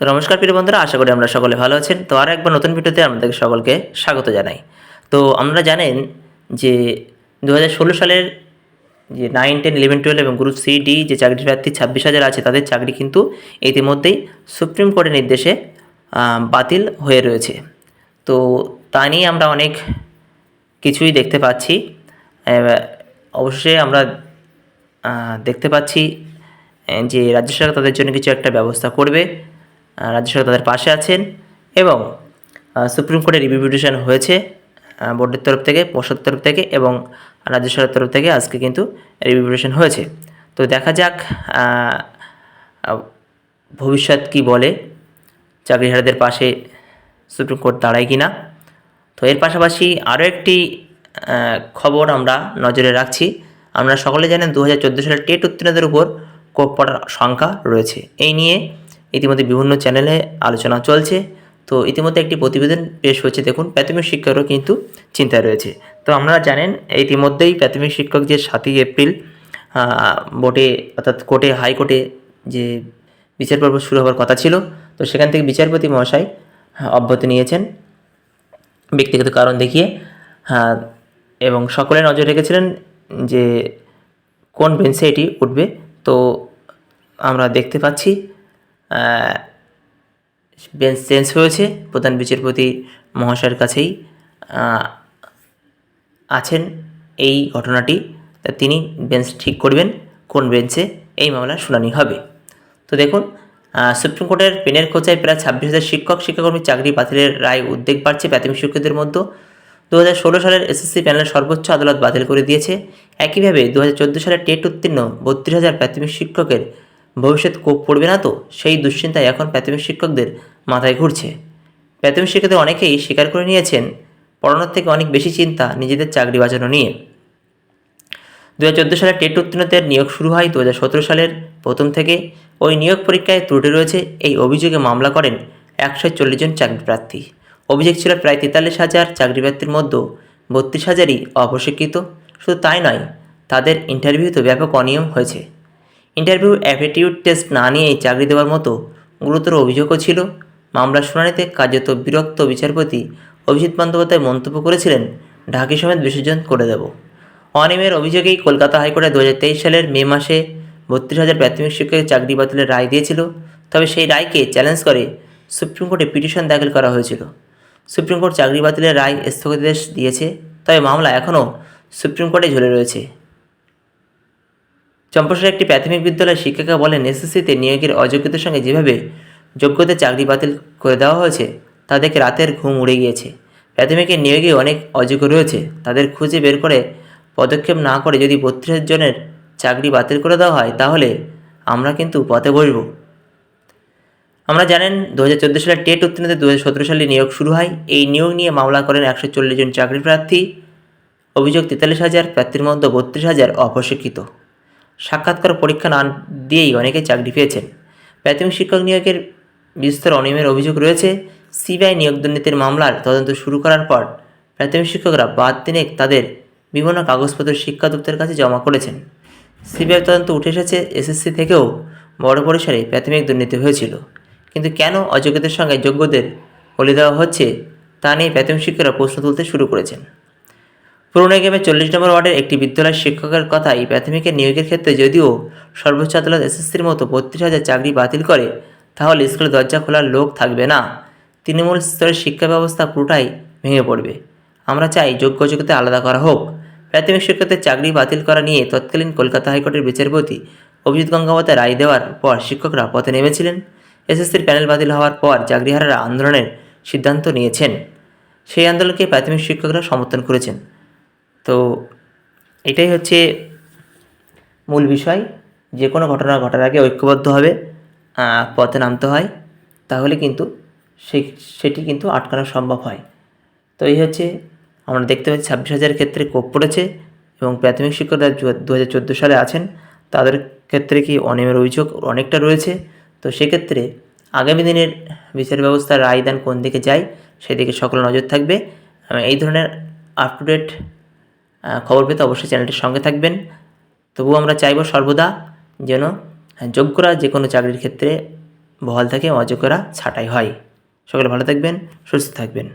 তো নমস্কার প্রিয় বন্ধুরা, আশা করি আমরা সকলে ভালো আছেন। তো আর একবার নতুন ভিডিওতে আপনাদের সকলকে স্বাগত জানাই। তো আমরা জানেন যে দু হাজার ষোলো সালের যে নাইন টেন ইলেভেন টুয়েলভ এবং গ্রুপ সি ডি যে চাকরি প্রার্থী ছাব্বিশ হাজার আছে, তাদের চাকরি কিন্তু ইতিমধ্যেই সুপ্রিম কোর্টের নির্দেশে বাতিল হয়ে রয়েছে। তো তা নিয়ে আমরা অনেক কিছুই দেখতে পাচ্ছি। অবশ্যই আমরা দেখতে পাচ্ছি যে রাজ্য সরকার তাদের জন্য কিছু একটা ব্যবস্থা করবে। রাজ্য সরকার তাদের পাশে আছেন এবং সুপ্রিম কোর্টে রিভিউ পিটিশন হয়েছে বোর্ডের তরফ থেকে, পর্ষদের তরফ থেকে এবং রাজ্য সরকারের তরফ থেকে আজকে কিন্তু রিভিউ পিটিশন হয়েছে। তো দেখা যাক ভবিষ্যৎ কি বলে, চাকরিহারাদের পাশে সুপ্রিম কোর্ট দাঁড়ায় কি না তো এর পাশাপাশি আরও একটি খবর আমরা নজরে রাখছি। আমরা সকলে জানেন দু হাজার চোদ্দ সালের টেট উত্তীর্ণদের উপর কোপ পড়ার সংখ্যা রয়েছে। এই নিয়ে ইতিমধ্যে বিভিন্ন চ্যানেলে আলোচনা চলছে। তো ইতিমধ্যে একটি প্রতিবেদন পেশ হয়েছে, দেখুন। প্রাথমিক শিক্ষকেরও কিন্তু চিন্তায় রয়েছে। তো আমরা জানেন, ইতিমধ্যেই প্রাথমিক শিক্ষক যে সাতই এপ্রিল বোর্ডে, অর্থাৎ কোর্টে, হাইকোর্টে যে বিচার পর্ব শুরু হওয়ার কথা ছিল, তো সেখান থেকে বিচারপতি মহাশয় অব্যাহতি নিয়েছেন। ব্যক্তিগত কারণ দেখিয়ে এবং সকলে নজর রেখেছিলেন যে কোন বেঞ্চে এটি উঠবে। তো আমরা দেখতে পাচ্ছি বেঞ্চ চেঞ্জ হয়েছে। প্রধান বিচারপতি মহাশয়ের কাছেই আছেন এই ঘটনাটি। তিনি বেঞ্চ ঠিক করবেন, কোন বেঞ্চে এই মামলার শুনানি হবে। তো দেখুন সুপ্রিম কোর্টের পেনের খোঁচায় প্রায় ছাব্বিশ হাজার শিক্ষক, শিক্ষাকর্মী চাকরি বাতিলের রায় উদ্বেগ বাড়ছে প্রাথমিক শিক্ষকদের মধ্যে দু হাজার ষোলো সালের এসএসসি প্যানেল সর্বোচ্চ আদালত বাতিল করে দিয়েছে। একইভাবে দু হাজার চোদ্দ সালের টেট উত্তীর্ণ বত্রিশ হাজার প্রাথমিক শিক্ষকের ভবিষ্যৎ কোপ পড়বে না তো? সেই দুশ্চিন্তায় এখন প্রাথমিক শিক্ষকদের মাথায় ঘুরছে। প্রাথমিক শিক্ষকদের অনেকেই স্বীকার করে নিয়েছেন, পড়ানোর থেকে অনেক বেশি চিন্তা নিজেদের চাকরি বাঁচানো নিয়ে। দু হাজার চোদ্দ সালে টেট উত্তীর্ণদের নিয়োগ শুরু হয় দু হাজার সতেরো সালের প্রথম থেকে। ওই নিয়োগ পরীক্ষায় ত্রুটি রয়েছে, এই অভিযোগে মামলা করেন একশো চল্লিশ জন চাকরি প্রার্থী। অভিযোগ ছিল প্রায় তেতাল্লিশ হাজার চাকরি প্রার্থীর মধ্যে বত্রিশ হাজারই অপ্রশিক্ষিত। শুধু তাই নয়, তাদের ইন্টারভিউতে ব্যাপক অনিয়ম হয়েছে। ইন্টারভিউ অ্যাপটিটিউড টেস্ট না নিয়েই চাকরি দেওয়ার মতো গুরুতর অভিযোগও ছিল। মামলার শুনানিতে কার্যত বিরক্ত বিচারপতি অভিজিৎ বন্দ্যোপাধ্যায় মন্তব্য করেছিলেন, ঢাকি সমেত বিসর্জন করে দেব। অনিমের অভিযোগেই কলকাতা হাইকোর্টে দু হাজার তেইশ সালের মে মাসে বত্রিশ হাজার প্রাথমিক শিক্ষকের চাকরি বাতিলের রায় দিয়েছিল, তবে সেই রায়কে চ্যালেঞ্জ করে সুপ্রিম কোর্টে পিটিশন দাখিল করা হয়েছিল। সুপ্রিম কোর্ট চাকরি বাতিলের রায় স্থগিতাদেশ দিয়েছে, তবে মামলা এখনও সুপ্রিম কোর্টে ঝুলে রয়েছে। চম্পাসের একটি প্রাথমিক বিদ্যালয়ের শিক্ষিকা বলেন, এসএসসিতে নিয়োগের অযোগ্যতার সঙ্গে যেভাবে যোগ্যতা চাকরি বাতিল করে দেওয়া হয়েছে, তা দেখে রাতের ঘুম উড়ে গিয়েছে। প্রাথমিকের নিয়োগে অনেক অযোগ্য রয়েছে, তাদের খুঁজে বের করে পদক্ষেপ না করে যদি বত্রিশ জনের চাকরি বাতিল করে দেওয়া হয়, তাহলে আমরা কিন্তু পথে বসব। আমরা জানেন দু হাজার সালের টেট উত্তীর্ণদের দু হাজার সালে নিয়োগ শুরু হয়। এই নিয়োগ নিয়ে মামলা করেন একশো চল্লিশ জন চাকরি প্রার্থী অভিযোগ তেতাল্লিশ হাজার, প্রার্থীর মধ্যে বত্রিশ হাজার অপ্রশিক্ষিত সাক্ষাৎকার পরীক্ষা না দিয়েই অনেকে চাকরি পেয়েছেন। প্রাথমিক শিক্ষক নিয়োগের বিস্তর অনিয়মের অভিযোগ রয়েছে। সিবিআই নিয়োগ দুর্নীতির মামলার তদন্ত শুরু করার পর প্রাথমিক শিক্ষকরা বাদ দিনে তাদের বিভিন্ন কাগজপত্র শিক্ষা দপ্তরের কাছে জমা করেছেন। সিবিআই তদন্ত উঠে এসেছে এসএসসি থেকেও বড় পরিসরে প্রাথমিক দুর্নীতি হয়েছিল। কিন্তু কেন অযোগ্যদের সঙ্গে যোগ্যদের বলে দেওয়া হচ্ছে তা নিয়ে প্রাথমিক শিক্ষকরা প্রশ্ন তুলতে শুরু করেছেন। পুরনো গেমে চল্লিশ নম্বর ওয়ার্ডের একটি বিদ্যালয়ের শিক্ষকের কথাই প্রাথমিকের নিয়োগের ক্ষেত্রে যদিও সর্বোচ্চ আদালত এসএসসির মতো বত্রিশ হাজার চাকরি বাতিল করে, তাহলে স্কুলের দরজা খোলার লোক থাকবে না। তৃণমূল স্তরের শিক্ষা ব্যবস্থা পুরোটাই ভেঙে পড়বে। আমরা চাই যোগ্য যোগ্যতা আলাদা করা হোক। প্রাথমিক শিক্ষকদের চাকরি বাতিল করা নিয়ে তৎকালীন কলকাতা হাইকোর্টের বিচারপতি অভিজিৎ গঙ্গাবতার রায় দেওয়ার পর শিক্ষকরা পথে নেমেছিলেন। এসএসসির প্যানেল বাতিল হওয়ার পর চাকরিহারারা আন্দোলনের সিদ্ধান্ত নিয়েছেন। সেই আন্দোলনকে প্রাথমিক শিক্ষকরা সমর্থন করেছেন। তো এটাই হচ্ছে মূল বিষয়। যে কোনো ঘটনা ঘটার আগে ঐক্যবদ্ধভাবে পথে নামতে হয়, তাহলে কিন্তু সেই সেটি কিন্তু আটকানো সম্ভব হয়। তো এই হচ্ছে, আমরা দেখতে পাচ্ছি ছাব্বিশ হাজারের ক্ষেত্রে কোপ পড়েছে এবং প্রাথমিক শিক্ষকরা দু হাজার চোদ্দ সালে আছেন। তাদের ক্ষেত্রে কি অনিয়মের অভিযোগ অনেকটা রয়েছে? তো সেক্ষেত্রে আগামী দিনের বিচার ব্যবস্থার রায়দান কোন দিকে যায়, সেদিকে সকল নজর থাকবে। এই ধরনের আপ টু ডেট খবর পেতে অবশ্যই চ্যানেলটির সঙ্গে থাকবেন। তবুও আমরা চাইব সর্বদা যেন যোগ্যরা যে কোনো চাকরির ক্ষেত্রে বহাল থাকে, অযোগ্যরা ছাঁটাই হয়। সকলে ভালো থাকবেন, সুস্থ থাকবেন।